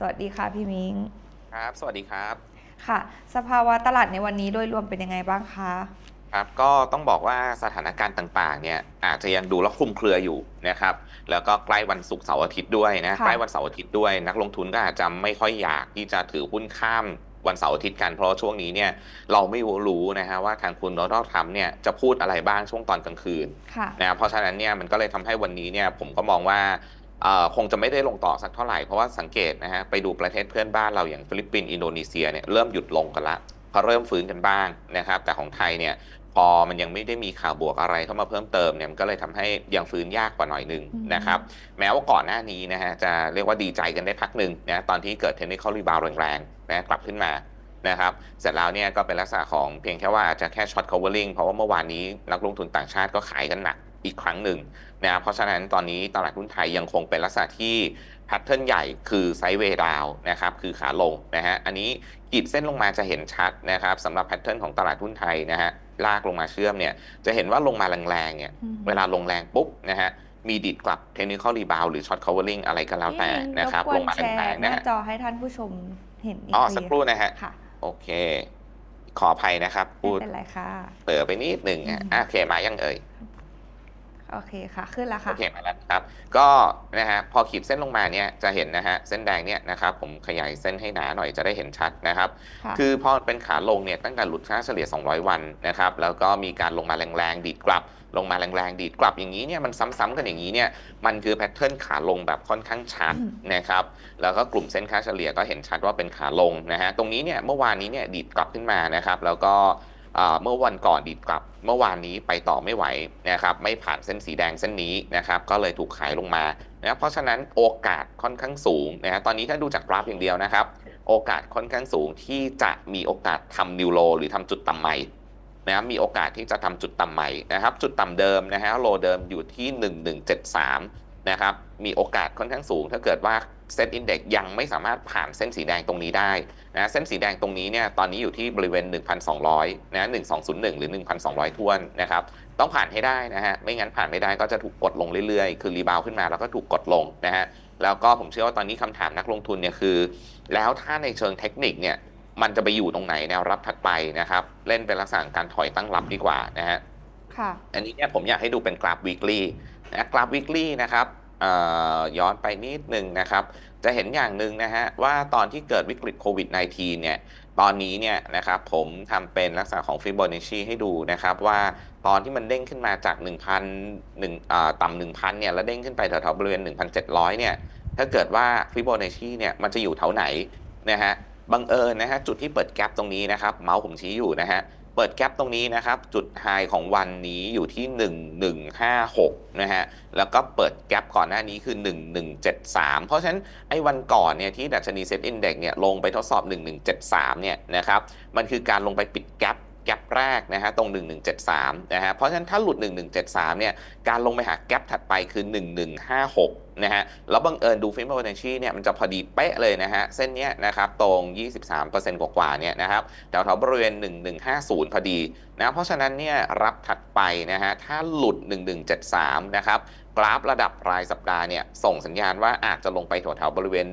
สวัสดีค่ะ พี่มิงครับ สวัสดีครับ ค่ะ สภาวะตลาดในวันนี้โดยรวมเป็นยังไงบ้างคะ ครับก็ต้องบอกว่าสถานการณ์ต่างๆ เนี่ยอาจจะยังดูแล้วคลุมเครืออยู่นะครับ แล้วก็ใกล้วันศุกร์เสาร์อาทิตย์ด้วยนะค่ะใกล้วันเสาร์อาทิตย์ด้วย นักลงทุนก็อาจจะไม่ค่อยอยากที่จะถือหุ้นข้ามวันเสาร์อาทิตย์กันเพราะว่าช่วงนี้เนี่ยเราไม่รู้นะฮะว่าทางคุณโดนัลด์ทรัมป์เนี่ยจะพูดอะไรบ้างช่วงตอนกลางคืนค่ะ นะเพราะฉะนั้นเนี่ยมันก็เลยทำให้วันนี้เนี่ยผมก็มองว่าเอ่อ คงจะไม่ได้ลงต่อสักเท่าไหร่ เพราะว่าสังเกตนะฮะไปดูประเทศเพื่อนบ้านเราอย่างฟิลิปปินส์อินโดนีเซียเนี่ยเริ่มหยุดลงกันละพอเริ่มฟื้นกันบ้างนะครับ แต่ของไทยเนี่ยพอมันยังไม่ได้มีข่าวบวกอะไรเข้ามาเพิ่มเติมเนี่ยมันก็เลยทำให้ยังฟื้นยากกว่าหน่อยหนึงอืมนะครับแม้ว่าก่อนหน้านี้นะฮะจะเรียกว่าดีใจกันได้พักหนึ่งนะตอนที่เกิดเทคนิคอลรีบาวแรงๆนะกลับขึ้นมานะครับเสร็จแล้วเนี่ยก็เป็นลักษณะของเพียงแค่ว่าอาจจะแค่ช็อต covering เพราะว่าเมื่อวานนี้นักลงทุนต่างชาติก็ขายกันหนักอีกครั้งหนึ่งนะเพราะฉะนั้นตอนนี้ตลาดหุ้นไทยยังคงเป็นลักษณะที่แพทเทิร์นใหญ่คือไซด์เวย์ดาวนะครับคือขาลงนะฮะอันนี้ขีดเส้นลงมาจะเห็นชัดนะครับสำหรับแพทเทิร์นของตลาดหุ้นไทยนะฮะลากลงมาเชื่อมเนี่ยจะเห็นว่าลงมาแรงๆเนี่ยอืมเวลาลงแรงปุ๊บนะฮะมีดิดกลับเทคนิคอลรีบาวหรือช็อต covering อะไรก็แล้วแต่พี่มิงนะครับรบกวลงมาแชร์แรงหๆนะน้าฮะจอให้ท่านผู้ชมเห็นอีกอ๋อทีสักครู่นะฮะค่ะโอเค ขออภัยนะครับไม่พูดเป็นไรค่ะเปิดไปนิดหนึ่งอะอืมอะโอเคมายังเอ่ย โอเคค่ะ ขึ้นแล้วโอค่ะเคมาแล้วครับ ก็นะฮะพอขีดเส้นลงมาเนี่ยจะเห็นนะฮะเส้นแดงเนี่ยนะครับผมขยายเส้นให้หนาหน่อยจะได้เห็นชัดนะครับค่ะคือพอเป็นขาลงเนี่ยตั้งแต่หลุดค่าเฉลี่ย 200 วันนะครับแล้วก็มีการลงมาแรงๆ ดีดกลับ ลงมาแรงๆ ดีดกลับอย่างนี้เนี่ยมันซ้ำๆกันอย่างนี้เนี่ยมันคือแพทเทิร์นขาลงแบบค่อนข้างชัดอืมนะครับแล้วก็กลุ่มเส้นค่าเฉลี่ยก็เห็นชัดว่าเป็นขาลงนะฮะตรงนี้เนี่ยเมื่อวานนี้เนี่ยดีดกลับขึ้นมานะครับแล้วก็อ่า เมื่อวันก่อนดีดกลับ เมื่อวานนี้ไปต่อไม่ไหวนะครับไม่ผ่านเส้นสีแดงเส้นนี้นะครับก็เลยถูกขายลงมานะเพราะฉะนั้นโอกาสค่อนข้างสูงนะฮะตอนนี้ถ้าดูจากกราฟอย่างเดียวนะครับ โอกาสค่อนข้างสูงที่จะมีโอกาสทำนิวโลหรือทำจุดต่ำใหม่นะครับมีโอกาสที่จะทำจุดต่ำใหม่นะครับ จุดต่ำเดิมนะฮะโลเดิมอยู่ที่ 1173นะครับมีโอกาสค่อนข้างสูงถ้าเกิดว่า เซ็ตอินเด็กยังไม่สามารถผ่านเส้นสีแดงตรงนี้ได้นะเส้นสีแดงตรงนี้เนี่ยตอนนี้อยู่ที่บริเวณ 1,200นะ1201 หรือ 1,200ท้วนนะครับต้องผ่านให้ได้นะฮะไม่งั้นผ่านไม่ได้ก็จะถูกกดลงเรื่อยๆ คือรีบาวขึ้นมาแล้วก็ถูกกดลงนะฮะแล้วก็ผมเชื่อว่าตอนนี้คำถามนักลงทุนเนี่ยคือ แล้วถ้าในเชิงเทคนิคเนี่ยมันจะไปอยู่ตรงไหนแนวรับถัดไปนะครับเล่นเป็นลักษณะการถอยตั้งรับดีกว่านะฮะค่ะอันนี้เนี่ยผมอยากให้ดูเป็นกราฟ weekly นะกราฟ weekly นะครับเอ่อ ย้อนไปนิดนึงนะครับ จะเห็นอย่างหนึ่งนะฮะว่าตอนที่เกิดวิกฤตโควิด -19 เนี่ยตอนนี้เนี่ยนะครับผมทำเป็นลักษณะของ Fibonacci ให้ดูนะครับว่าตอนที่มันเด้งขึ้นมาจาก 1,000 1อ่าต่ำ1,000เนี่ยแล้วเด้งขึ้นไปแถวๆบริเวณ 1,700เนี่ยถ้าเกิดว่า Fibonacci เนี่ยมันจะอยู่แถวไหนนะฮะบังเอิญนะฮะจุดที่เปิดแกลบตรงนี้นะครับ เมาส์ผมชี้อยู่นะฮะ เปิดแกลบตรงนี้นะครับ จุดไฮของวันนี้อยู่ที่ 1156 นะฮะ แล้วก็เปิดแกลบก่อนหน้านี้คือ 1173 เพราะฉะนั้นไอ้วันก่อนเนี่ยที่ดัชนีเซ็ตอินเด็กซ์เนี่ยลงไปทดสอบ 1173 เนี่ยนะครับ มันคือการลงไปปิดแกลบ แกลบแรกนะฮะตรง 1173 นะฮะเพราะฉะนั้นถ้าหลุด 1173 เนี่ยการลงไปหาแกลบถัดไปคือ 1156 นะฮะแล้วบังเอิญดูฟิโบนัชชีเนี่ยมันจะพอดีเป๊ะเลยนะฮะเส้นเนี้ยนะครับตรง 23%กว่าๆเนี่ยนะครับแถวแถวๆบริเวณ 1150 พอดีนะเพราะฉะนั้นเนี่ยรับถัดไปนะฮะถ้าหลุด 1173 นะครับกราฟระดับรายสัปดาห์เนี่ยส่งสัญญาณว่าอาจจะลงไปแถวๆบริเวณ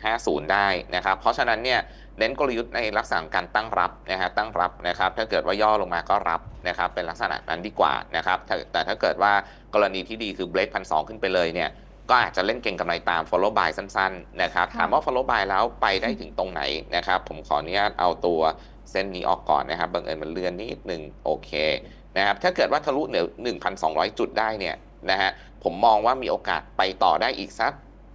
1150 ได้นะครับเพราะฉะนั้นเนี่ย เน้นกลยุทธ์ในลักษณะของการตั้งรับนะฮะตั้งรับนะครับถ้าเกิดว่าย่อลงมาก็รับนะครับเป็นลักษณะนั้นดีกว่านะครับแต่แต่ถ้าเกิดว่ากรณีที่ดีคือเบรกพันสขึ้นไปเลยเนี่ยก็อาจจะเล่นเก่งกำไรตาม follow by สั้นๆนะครับค่ะถามว่า follow by แล้วไปได้ถึงตรงไหนนะครับผมขออนุญาตเอาตัวเส้นนี้ออกก่อนนะครับบังเอิญมันเลื่อนนิดหนึ่งโอเคนะครับถ้าเกิดว่าทะลุเหนือ 1,200 จุดได้เนี่ยนะฮะผมมองว่ามีโอกาสไปต่อได้อีกสัก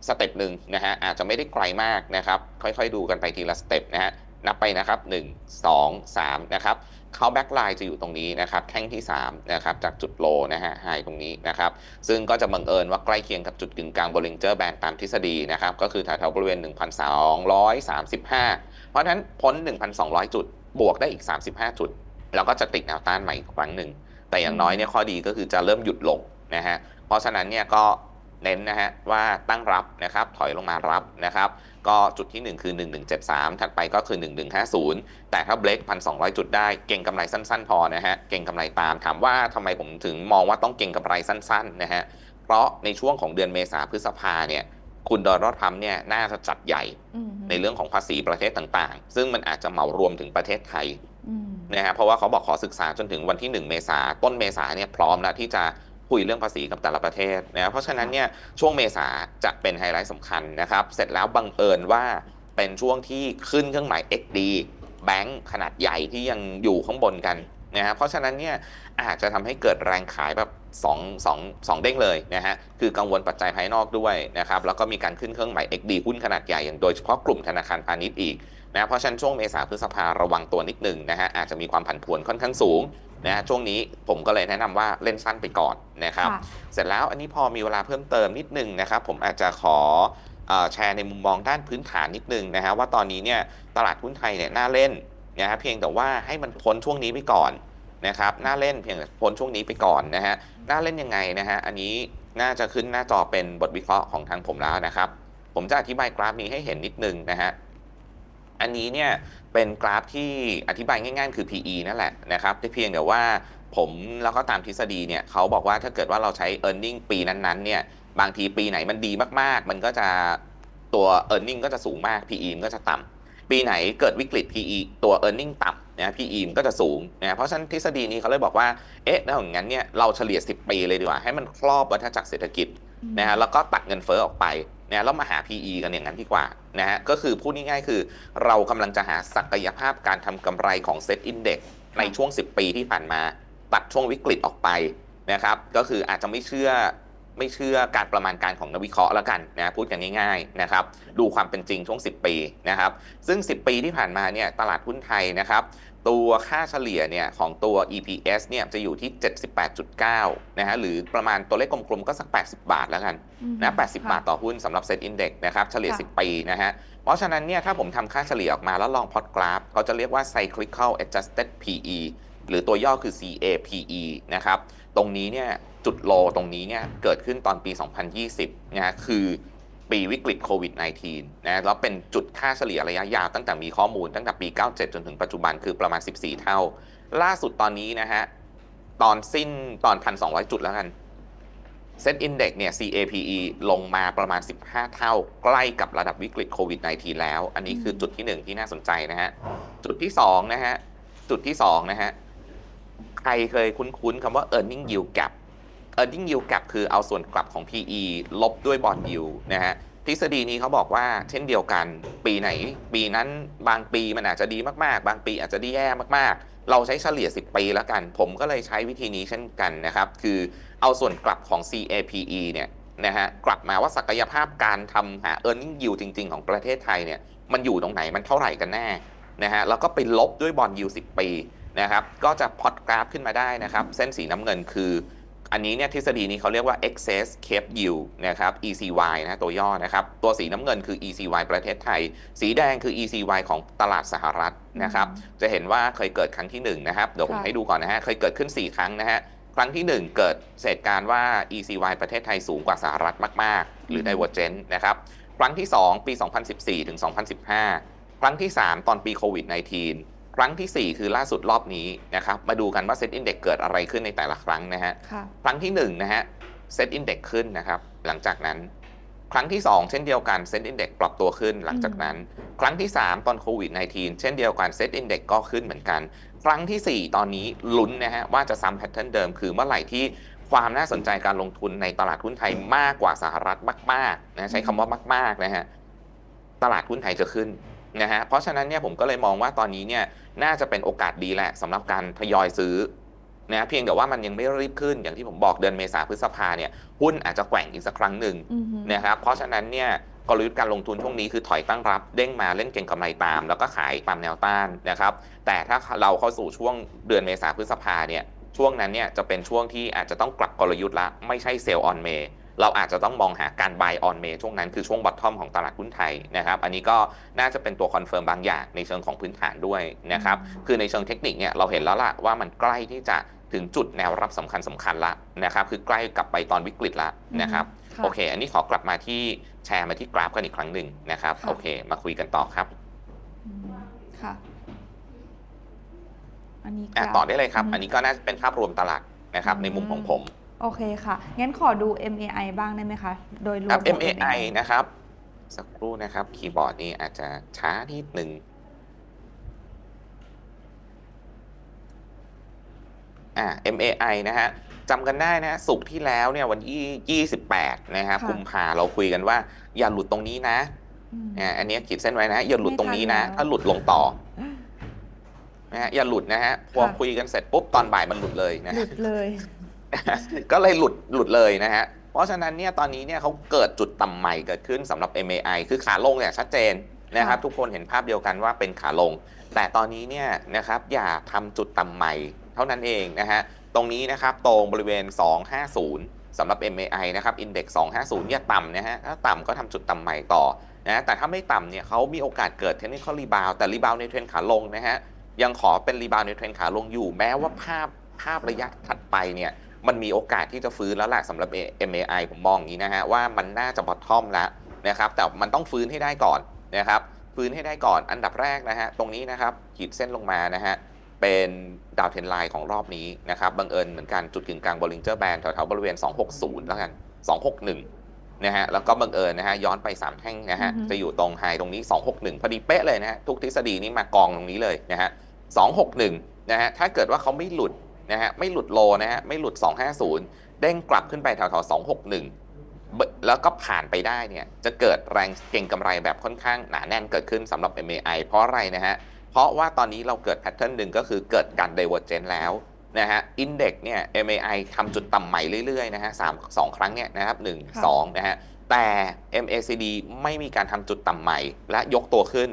สเต็ปหนึ่งนะฮะอาจจะไม่ได้ไกลมากนะครับ ค่อยๆดูกันไปทีละสเต็ปนะฮะนับไปนะครับ 1 2 3 นะครับเขาแบ็กไลน์จะอยู่ตรงนี้นะครับแท่งที่3นะครับจากจุดโลนะฮะไฮตรงนี้นะครับ ซึ่งก็จะบังเอิญว่าใกล้เคียงกับจุดกึ่งกลาง Bollinger Band ตามทฤษฎีนะครับ ก็คือแถวๆบริเวณ 1,235 เพราะฉะนั้นพ้น 1,200 จุด บวกได้อีก 35 จุด แล้วก็จะติดแนวต้านใหม่อีกครั้งหนึ่ง แต่อย่างน้อยเนี่ยข้อดีก็คือจะเริ่มหยุดลงนะฮะเพราะฉะนั้นเนี่ยก็ เน้นนะฮะว่าตั้งรับนะครับถอยลงมารับนะครับก็จุดที่ 1 คือ 1173 ถัดไปก็คือ 1150 แต่ถ้าเบรก1,200 จุดได้เก่งกำไรสั้นๆ พอนะฮะเก่งกำไรตามถามว่าทำไมผมถึงมองว่าต้องเก่งกำไรสั้นๆนะฮะเพราะในช่วงของเดือนเมษาพฤษภาเนี่ยคุณโดนัลด์ทรัมป์เนี่ยน่าจะจัดใหญ่อืมในเรื่องของภาษีประเทศต่างๆ ซึ่งมันอาจจะเหมารวมถึงประเทศไทยอืมนะฮะเพราะว่าเขาบอกขอศึกษาจนถึงวันที่ 1 เมษาต้นเมษาเนี่ยพร้อมแล้วที่จะ คุยเรื่องภาษีกับแต่ละประเทศนะเพราะฉะนั้นเนี่ยช่วงเมษาจะเป็นไฮไลท์สำคัญนะครับ เสร็จแล้วบังเอิญว่าเป็นช่วงที่ขึ้นเครื่องหมาย XD แบงค์ขนาดใหญ่ที่ยังอยู่ข้างบนกันนะฮะเพราะฉะนั้นเนี่ยอาจจะทำให้เกิดแรงขายแบบ2 2 2เด้งเลยนะฮะคือกังวลปัจจัยภายนอกด้วยนะครับแล้วก็มีการขึ้นเครื่องหมาย XD หุ้นขนาดใหญ่อย่างโดยเฉพาะกลุ่มธนาคารพาณิชย์อีกนะเพราะฉะนั้นช่วงเมษาพฤษภาระวังตัวนิดหนึ่งนะฮะอาจจะมีความผันผวนค่อนข้างสูง นะฮะช่วงนี้ผมก็เลยแนะนำว่าเล่นสั้นไปก่อนนะครับค่ะเสร็จแล้วอันนี้พอมีเวลาเพิ่มเติมนิดนึงนะครับ ผมอาจจะขอเอ่อแชร์ในมุมมองด้านพื้นฐานนิดนึงนะฮะว่าตอนนี้เนี่ยตลาดหุ้นไทยเนี่ยน่าเล่นนะฮะเพียงแต่ว่าให้มันพ้นช่วงนี้ไปก่อนนะครับน่าเล่นเพียงแต่พ้นช่วงนี้ไปก่อนนะฮะน่าเล่นยังไงนะฮะอันนี้น่าจะขึ้นหน้าจอเป็นบทวิเคราะห์ของทางผมแล้วนะครับ ผมจะอธิบายกราฟนี้ให้เห็นนิดนึงนะฮะอันนี้เนี่ย เป็นกราฟที่อธิบายง่ายๆ คือ PE นั่นแหละนะครับแต่เพียงแต่ว่าผมแล้วก็ตามทฤษฎีเนี่ยเขาบอกว่าถ้าเกิดว่าเราใช้ e a r n i n g ปีนั้นๆเนี่ยบางทีปีไหนมันดีมากๆ มันก็จะตัว e a r n i n g ก็จะสูงมาก PE มันก็จะต่ำปีไหนเกิดวิกฤต PE ตัว e a r n i n g ต่ำนะ PE มันก็จะสูงนะเพราะฉะนั้นทฤษฎีนี้เขาเลยบอกว่าเอ๊ะถ้าอย่างนั้นเนี่ยเราเฉลี่ย 10 ปีเลยดีกว่าให้มันครอบวัฏจักรเศรษฐกิจนะฮะแล้วก็ตัดเงินเฟ้อออกไป นะแล้วมาหา PE กันอย่างนั้นดีกว่านะฮะก็คือพูดง่ายๆคือ เรากำลังจะหาศักยภาพการทำกำไรของเซ็ตอินเด็กในช่วง 10 ปีที่ผ่านมา ตัดช่วงวิกฤตออกไปนะครับก็คืออาจจะไม่เชื่อไม่เชื่อการประมาณการของนักวิเคราะห์แล้วกันนะพูดกันง่ายๆนะครับดูความเป็นจริงช่วง 10 ปีนะครับซึ่ง 10 ปีที่ผ่านมาเนี่ยตลาดหุ้นไทยนะครับ ตัวค่าเฉลี่ยเนี่ยของตัว EPS เนี่ยจะอยู่ที่ 78.9 นะฮะหรือประมาณตัวเลขกลมๆก็สัก 80 บาทแล้วกันอืมนะ80ค่ะบาทต่อหุ้นสำหรับเซ็ตอินเด็กนะครับเฉลี่ยค่ะ10 ปีนะฮะเพราะฉะนั้นเนี่ยถ้าผมทำค่าเฉลี่ยออกมาแล้วลองพอตกราฟเขาจะเรียกว่า cyclical adjusted PE หรือตัวย่อคือ CAPE นะครับ ตรงนี้เนี่ยจุดโลตรงนี้เนี่ยเกิดขึ้นตอนปี 2020 นะฮะคือ ปีวิกฤตโควิด -19 นะแล้วเป็นจุดค่าเฉลี่ยระยะยาวตั้งแต่มีข้อมูลตั้งแต่ปี 97 จนถึงปัจจุบันคือประมาณ 14 เท่า ล่าสุดตอนนี้นะฮะ ตอนสิ้นตอน 1,200 จุดแล้วกันเซ็ตอินเด็กเนี่ย CAPE ลงมาประมาณ 15 เท่า ใกล้กับระดับวิกฤตโควิด -19 แล้ว อันนี้คือจุดที่ 1 ที่น่าสนใจนะฮะ จุดที่ 2 นะฮะ จุดที่ 2 นะฮะ ใครเคยคุ้นๆคำว่า earning yield gap earning yield gap คือเอาส่วนกลับของ PE ลบด้วย bond yield นะฮะทฤษฎีนี้เขาบอกว่าเช่นเดียวกันปีไหน ปีนั้นบางปีมันอาจจะดีมากๆ บางปีอาจจะดีแย่มากๆ เราใช้เฉลี่ย 10 ปีแล้วกัน ผมก็เลยใช้วิธีนี้เช่นกันนะครับ คือเอาส่วนกลับของ CAPE เนี่ยนะฮะกลับมาว่าศักยภาพการทำหา e a r n i n g yield จริง ๆ ของประเทศไทยเนี่ยมันอยู่ตรงไหนมันเท่าไหร่กันแน่นะฮะแล้วก็ไปลบด้วยบอลยู10ปีนะครับก็จะพอตกราฟขึ้นมาได้นะครับ เส้นสีน้ำเงินคือ อันนี้เนี่ยทฤษฎีนี้เขาเรียกว่า excess cape yield นะครับ ECY นะตัวย่อนะครับ ตัวสีน้ำเงินคือ ECY ประเทศไทย สีแดงคือ ECY ของตลาดสหรัฐนะครับ จะเห็นว่าเคยเกิดครั้งที่ 1 นะครับ เดี๋ยวผมค่ะให้ดูก่อนนะฮะ เคยเกิดขึ้น 4 ครั้งนะฮะ ครั้งที่ 1 เกิดเหตุการณ์ว่า ECY ประเทศไทยสูงกว่าสหรัฐมาก ๆ หรือ divergent นะครับ ครั้งที่ 2 ปี 2014 ถึง 2015 ครั้งที่ 3 ตอนปีโควิด -19 ครั้งทีสี่ 4 คือล่าสุดรอบนี้นะครับมาดูกันว่าเซ็ตอินเด็กเกิดอะไรขึ้นในแต่ละครั้งนะฮะค่ะครั้งที่1นงนะฮะเซตอินเด็กขึ้นนะครับหลังจากนั้น ครั้งที่ 2 เช่นเดียวกันเซตอินเด็กปรับตัวขึ้นหลังจากนั้น ครั้งที่ 3 ตอนโควิด -19 เช่นเดียวกันเซตอินเด็กก็ขึ้นเหมือนกัน ครั้งทีสี่4 ตอนนี้ลุ้นนะฮะว่าจะซ้ำแพทเทิร์นเดิมคือเมื่อไหร่ที่ความน่าสนใจการลงทุนในตลาดหุ้นไทยมากกว่าสหรัฐมากๆนะใช้คำว่ามากๆนะฮะตลาดหุ้นไทยจะขึ้น นะฮะเพราะฉะนั้นเนี่ยผมก็เลยมองว่าตอนนี้เนี่ยน่าจะเป็นโอกาสดีแหละสำหรับการทยอยซื้อนะเพียงแต่ว่ามันยังไม่รีบขึ้นอย่างที่ผมบอกเดือนเมษาพฤษภาเนี่ยหุ้นอาจจะแกว่งอีกสักครั้งหนึ่งอือฮึนะครับเพราะฉะนั้นเนี่ยกลยุทธ์การลงทุนช่วงนี้คือถอยตั้งรับเด้งมาเล่นเก่งกำไรตาม แล้วก็ขายตามแนวต้านนะครับ แต่ถ้าเราเข้าสู่ช่วงเดือนเมษาพฤษภาเนี่ยช่วงนั้นเนี่ยจะเป็นช่วงที่อาจจะต้องกลับกลยุทธ์ละไม่ใช่เซลล์ออนเม เราอาจจะต้องมองหาการ buy on May ช่วงนั้นคือช่วงบอททอมของตลาดหุ้นไทยนะครับ อันนี้ก็น่าจะเป็นตัวคอนเฟิร์มบางอย่างในเชิงของพื้นฐานด้วยนะครับ คือในเชิงเทคนิคเนี่ยเราเห็นแล้วล่ะว่ามันใกล้ที่จะถึงจุดแนวรับสำคัญสำคัญละนะครับ คือใกล้กลับไปตอนวิกฤตละนะครับค่ะโอเค อันนี้ขอกลับมาที่แชร์มาที่กราฟกันอีกครั้งหนึ่งนะครับค่ะโอเค มาคุยกันต่อครับอืมค่ะอันนี้อะกราฟต่อได้เลยครับมอันนี้ก็น่าจะเป็นภาพรวมตลาดนะครับอืมในมุมของผม โอเคค่ะ งั้นขอดู MAI บ้างได้ไหมคะ โดยรวมครับ ของ MAI นะครับ สักครู่นะครับ คีย์บอร์ดนี้อาจจะช้านิดหนึ่งอ่า MAI นะฮะจำกันได้นะสุกร์ที่แล้วเนี่ยวันที่28 นะครับค่ะกุมภาเราคุยกันว่า อย่าหลุดตรงนี้นะอืม อ่าอันเนี้ยขีดเส้นไว้นะ อย่าหลุดตรงนี้นะ ไม่ทันแล้ว ถ้าหลุดลงต่อนะฮะอย่าหลุดนะฮะพอค่ะคุยกันเสร็จปุ๊บตอนบ่ายมันหลุดเลยนะหลุดเลย ก็เลยหลุดหลุดเลยนะฮะเพราะฉะนั้นเนี่ยตอนนี้เนี่ยเขาเกิดจุดต่ำใหม่เกิดขึ้นสำหรับ MAI คือขาลงเนี่ยชัดเจนนะครับค่ะทุกคนเห็นภาพเดียวกันว่าเป็นขาลง แต่ตอนนี้เนี่ยนะครับอย่าทำจุดต่ำใหม่เท่านั้นเองนะฮะตรงนี้นะครับตรงบริเวณ 250สำหรับ MAI นะครับ Index 250เนี่ยต่ำนะฮะถ้าต่ำก็ทำจุดต่ำใหม่ต่อนะแต่ถ้าไม่ต่ำเนี่ยเขามีโอกาสเกิด Technical Rebound แต่ Rebound ในเทรนขาลงนะฮะยังขอเป็น Rebound ในเทรนขาลงอยู่ แม้ว่าภาพภาพระยะถัดไปเนี่ย มันมีโอกาสที่จะฟื้นแล้วแหละสำหรับ MAI ผมมองอย่างนี้นะฮะว่ามันน่าจะบอททอมแล้วนะครับแต่มันต้องฟื้นให้ได้ก่อนนะครับฟื้นให้ได้ก่อนอันดับแรกนะฮะตรงนี้นะครับขีดเส้นลงมานะฮะเป็นดาวเทนไลน์ของรอบนี้นะครับบังเอิญเหมือนกันจุดกึ่งกลางบริงเจอร์แบนแถวๆบริเวณ 260 แล้วกัน 261นะฮะแล้วก็บังเอิญนะฮะย้อนไป 3 แท่งนะฮะอือฮึจะอยู่ตรงไฮตรงนี้ 261 พอดีเป๊ะเลยนะฮะทุกทฤษฎีนี้มากองตรงนี้เลยนะฮะ261นะฮะถ้าเกิดว่าเขาไม่หลุด นะฮะไม่หลุดโลนะฮะไม่หลุด 250 เด้งกลับขึ้นไปแถวๆ261เบแล้วก็ผ่านไปได้เนี่ยจะเกิดแรงเก็งกำไรแบบค่อนข้างหนาแน่นเกิดขึ้นสำหรับ MAI เพราะอะไรนะฮะเพราะว่าตอนนี้เราเกิดแพทเทิร์นหนึ่งก็คือเกิดการ divergence แล้วนะฮะ index เนี่ย MAI ทำจุดต่ำใหม่เรื่อยๆนะฮะสามสองครั้งเนี่ยนะครับหนึ่งค่ะสองนะฮะแต่ MACD ไม่มีการทำจุดต่ำใหม่และยกตัวขึ้น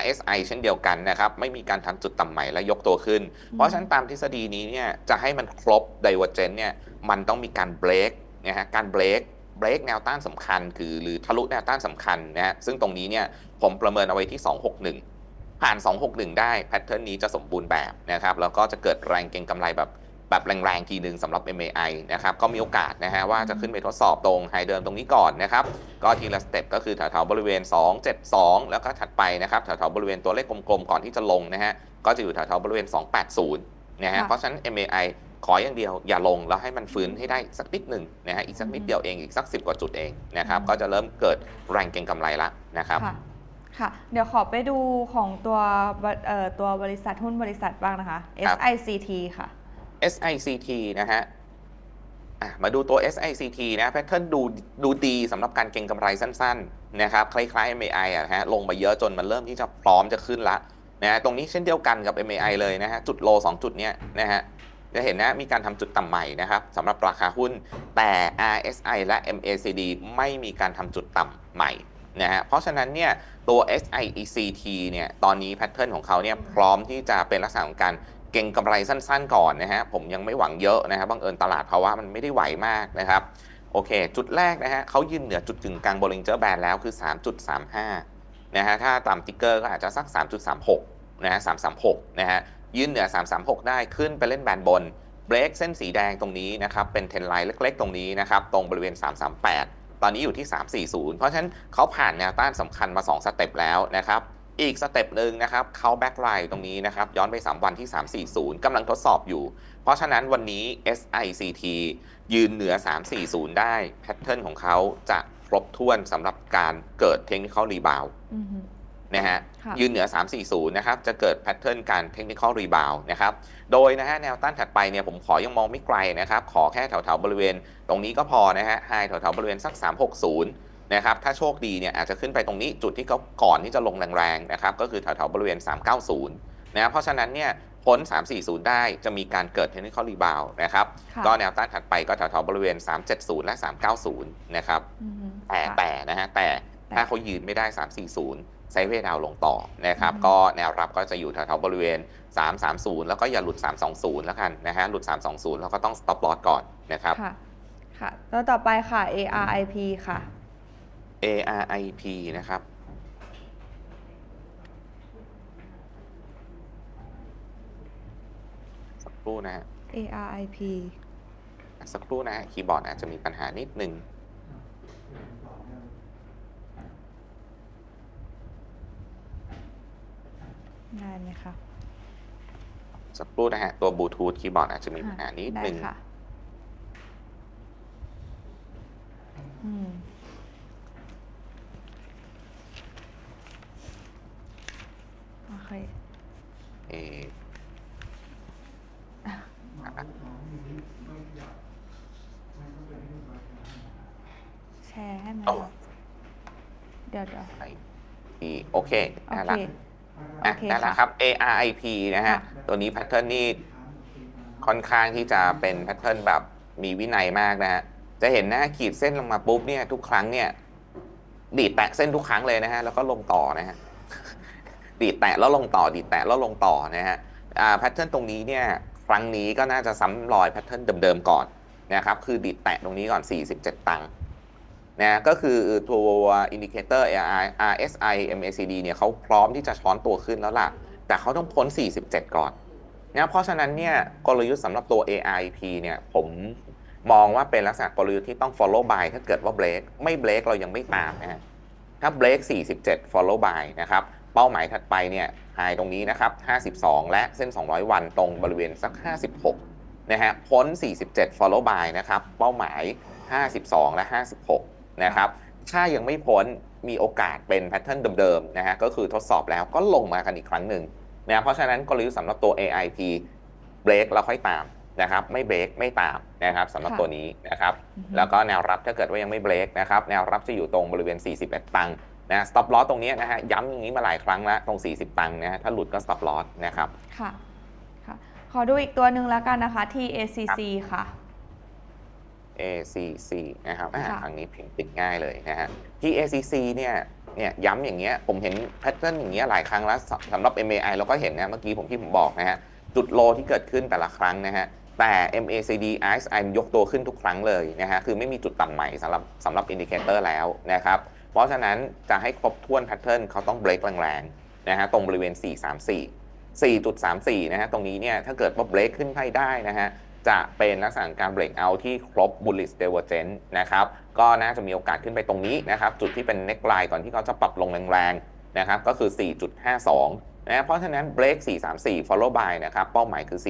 RSI เช่นเดียวกันนะครับ ไม่มีการทำจุดต่ำใหม่และยกตัวขึ้น เพราะฉะนั้นตามทฤษฎีนี้เนี่ยจะให้มันครบ divergence เนี่ยมันต้องมีการ break นะฮะการ break break แนวต้านสำคัญ คือหรือทะลุแนวต้านสำคัญนะฮะซึ่งตรงนี้เนี่ยผมประเมินเอาไว้ที่ 261 ผ่าน 261 ได้แพทเทิร์นนี้จะสมบูรณ์แบบนะครับแล้วก็จะเกิดแรงเก็งกำไรแบบ แบบแรงๆ ทีหนึ่งสำหรับ MAI นะครับ ก็มีโอกาสนะฮะว่าจะขึ้นไปทดสอบตรงไฮเดิมตรงนี้ก่อนนะครับ ก็ทีละสเต็ปก็คือแถวๆบริเวณ 272 แล้วก็ถัดไปนะครับแถวๆบริเวณตัวเลขกลมๆ ก่อนที่จะลงนะฮะ ก็จะอยู่แถวๆบริเวณ 280 นะฮะค่ะเพราะฉะนั้น MAI ขออย่างเดียวอย่าลงแล้วให้มันฟื้นให้ได้สักนิดหนึ่งนะฮะ อีกสักนิดเดียวเอง อีกสัก 10 กว่าจุดเองนะครับ ก็จะเริ่มเกิดแรงเก็งกำไรละนะครับค่ะค่ะเดี๋ยวขอไปดูของตัวบริเอ่อตัวบริษัทหุ้นบริษัทบ้างนะคะครับ SICT ค่ะ SICT นะฮะมาดูตัว SICT นะแพทเทิร์นดูดูดีสำหรับการเก็งกำไรสั้นๆนะครับคล้ายๆ MAI อะนะฮะลงมาเยอะจนมันเริ่มที่จะพร้อมจะขึ้นละนะฮะตรงนี้เช่นเดียวกันกับ MAI เลยนะฮะจุดโล 2 จุดเนี้ยนะฮะจะเห็นนะมีการทำจุดต่ำใหม่นะครับสำหรับราคาหุ้นแต่ RSI และ MACD ไม่มีการทำจุดต่ำใหม่นะฮะเพราะฉะนั้นเนี่ยตัว SIECT เนี่ยตอนนี้แพทเทิร์นของเขาเนี่ยพร้อมที่จะเป็นลักษณะของการ เก่งกำไรสั้นๆก่อนนะฮะผมยังไม่หวังเยอะนะครับบังเอิญตลาดภาวะมันไม่ได้ไหวมากนะครับโอเค จุดแรกนะฮะเขายืนเหนือจุดกึ่งกลางบริงเจอร์แบนแล้วคือ 3.35นะฮะถ้าตามติ๊กเกอร์ก็อาจจะสัก 3.36นะฮะ336นะฮะยืนเหนือ 336 ได้ขึ้นไปเล่นแบนบนเบรกเส้นสีแดงตรงนี้นะครับเป็นเทนไลน์เล็กๆ ตรงนี้นะครับตรงบริเวณ 338 ตอนนี้อยู่ที่ 340 เพราะฉะนั้นเขาผ่านแนวต้านสำคัญมา 2 สเต็ปแล้วนะครับ อีกสเต็ปหนึ่งนะครับเขาแบ็กไลน์ตรงนี้นะครับ ย้อนไป 3 วันที่ 340กำลังทดสอบอยู่ เพราะฉะนั้นวันนี้ SICT ยืนเหนือ 340 ได้แพทเทิร์นของเขาจะครบถ้วนสำหรับการเกิดเทคนิคอลรีบาวอือฮึนะฮะค่ะยืนเหนือ 340 นะครับ จะเกิดแพทเทิร์นการเทคนิคอลรีบาวนะครับ โดยนะฮะแนวต้านถัดไปเนี่ยผมขอยังมองไม่ไกลนะครับ ขอแค่แถวๆบริเวณ ตรงนี้ก็พอนะฮะไฮแถวๆบริเวณสัก 360 นะครับถ้าโชคดีเนี่ยอาจจะขึ้นไปตรงนี้จุดที่เขาก่อนที่จะลงแรงๆนะครับก็คือแถวๆบริเวณ 390นะเพราะฉะนั้นเนี่ยพ้น 340 ได้จะมีการเกิดเทคนิคอลรีบาวนะครับค่ะก็แนวต้านถัดไปก็แถวๆบริเวณ 370 และ 390 นะครับอือฮึแต่ค่ะแต่นะฮะแต่แต่ถ้าเขายืนไม่ได้ 340 ไซด์เวย์ดาวน์ลงต่อนะครับอืมก็แนวรับก็จะอยู่แถวๆบริเวณ 330 แล้วก็อย่าหลุด 320 แล้วกันนะฮะหลุด 320 แล้วก็ต้อง stop loss ก่อนนะครับค่ะค่ะแล้วต่อไปค่ะ ARIP ค่ะ ARIP นะครับ สักครู่นะฮะ ARIP สักครู่นะฮะ คีย์บอร์ดอาจจะมีปัญหานิดนึงได้ไหมคะสักครู่นะฮะ ตัวบลูทูธคีย์บอร์ดอาจจะมีปัญหานิดได้นึงค่ะ เค เอ อะ อะ แชร์ให้ไหมโอ้คะเดี๋ยวเดี๋ยวไอพีโอเคโอได้เค ละอะโอเคนั่นแหละค่ะครับ ARIP นะฮะ ค่ะ ตัวนี้แพทเทิร์นนี่ค่อนข้างที่จะเป็นแพทเทิร์นแบบมีวินัยมากนะฮะ จะเห็นหน้าขีดเส้นลงมาปุ๊บเนี่ยทุกครั้งเนี่ย ดีดแตะเส้นทุกครั้งเลยนะฮะ แล้วก็ลงต่อนะฮะ ดีดแตะแล้วลงต่อ ดีดแตะแล้วลงต่อนะฮะ อ่าแพทเทิร์นตรงนี้เนี่ย ครั้งนี้ก็น่าจะซ้ำรอยแพทเทิร์นเดิมๆก่อนนะครับคือดีดแตะตรงนี้ก่อน 47 ตังค์นะก็คือตัวอินดิเคเตอร์ RSI MACD เนี่ยเขาพร้อมที่จะช้อนตัวขึ้นแล้วล่ะ แต่เขาต้องพ้น 47 ก่อนนะเพราะฉะนั้นเนี่ยกลยุทธ์สำหรับตัว AIP เนี่ยผมมองว่าเป็นลักษณะกลยุทธ์ที่ต้อง follow by ถ้าเกิดว่าเบรกไม่เบรกเรายังไม่ตามนะฮะถ้าเบรก47 follow by นะครับ เป้าหมายถัดไปเนี่ยไฮตรงนี้นะครับ 52 และเส้น 200 วันตรงบริเวณสัก 56 นะฮะ พ้น 47 follow by นะครับ เป้าหมาย 52 และ 56 นะครับ ถ้ายังไม่พ้น มีโอกาสเป็นแพทเทิร์นเดิมๆ นะฮะ ก็คือทดสอบแล้วก็ลงมากันอีกครั้งหนึ่งนะ เพราะฉะนั้นกลยุทธ์สำหรับตัว AIP เบรกแล้วค่อยตามนะครับ ไม่เบรกไม่ตามนะครับสำหรับค่ะตัวนี้นะครับอือฮึแล้วก็แนวรับถ้าเกิดว่ายังไม่เบรกนะครับ แนวรับจะอยู่ตรงบริเวณ 41 ตังค์ นะ stop loss ตรงนี้นะฮะย้ำอย่างนี้มาหลายครั้งแล้วตรง 40 ตังค์นะฮะถ้าหลุดก็ stop loss นะครับค่ะค่ะขอดูอีกตัวหนึ่งแล้วกันนะคะ TACC ค่ะ ACC นะครับอ่าค่ะครั้งนี้พิมพ์ติดง่ายเลยนะฮะที่ ACC เนี่ยเนี่ยย้ำอย่างเงี้ยผมเห็นแพทเทิร์นอย่างเงี้ยหลายครั้งแล้วสสำหรับ MAI เราก็เห็นนะเมื่อกี้ผมที่ผมบอกนะฮะจุดโลที่เกิดขึ้นแต่ละครั้งนะฮะแต่ MACD RSI มันยกตัวขึ้นทุกครั้งเลยนะฮะคือไม่มีจุดต่ำใหม่สำหรับสำหรับอินดิเคเตอร์แล้วนะครับ เพราะฉะนั้นจะให้ครบถ้วนแพทเทิร์นเขาต้องเบรกแรงๆนะฮะตรงบริเวณ 434 4.34 นะฮะตรงนี้เนี่ยถ้าเกิดว่าเบรกขึ้นไปได้นะฮะจะเป็นลักษณะการเบรกเอาที่ครบ bullish divergence นะครับก็น่าจะมีโอกาสขึ้นไปตรงนี้นะครับจุดที่เป็นเน็กไลน์ก่อนที่เขาจะปรับลงแรงๆนะครับก็คือ 4.52นะเพราะฉะนั้นเบรก434 follow by นะครับเป้าหมายคือ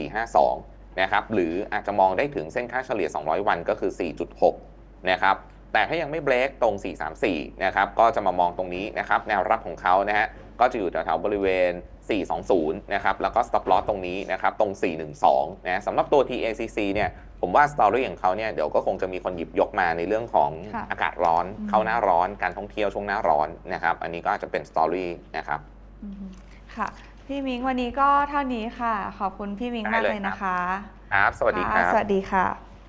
452นะครับหรืออาจจะมองได้ถึงเส้นค่าเฉลี่ย 200 วันก็คือ 4.6นะครับ แต่ถ้ายังไม่เบรกตรง 434 นะครับ ก็จะมามองตรงนี้นะครับ แนวรับของเขานะฮะ ก็จะอยู่แถวๆบริเวณ 420 นะครับ แล้วก็ stop loss ตรงนี้นะครับ ตรง 412 นะสำหรับตัว TACC เนี่ย ผมว่าสตอรี่ของเขาเนี่ย เดี๋ยวก็คงจะมีคนหยิบยกมาในเรื่องของค่ะอากาศร้อนอืมเข้าหน้าร้อน การท่องเที่ยวช่วงหน้าร้อนนะครับ อันนี้ก็อาจจะเป็นสตอรี่นะครับอืมค่ะ พี่มิงวันนี้ก็เท่านี้ค่ะ ขอบคุณพี่มิงได้มากเลยเลยนะคะ ครับ สวัสดีครับะสวัสดีค่ะ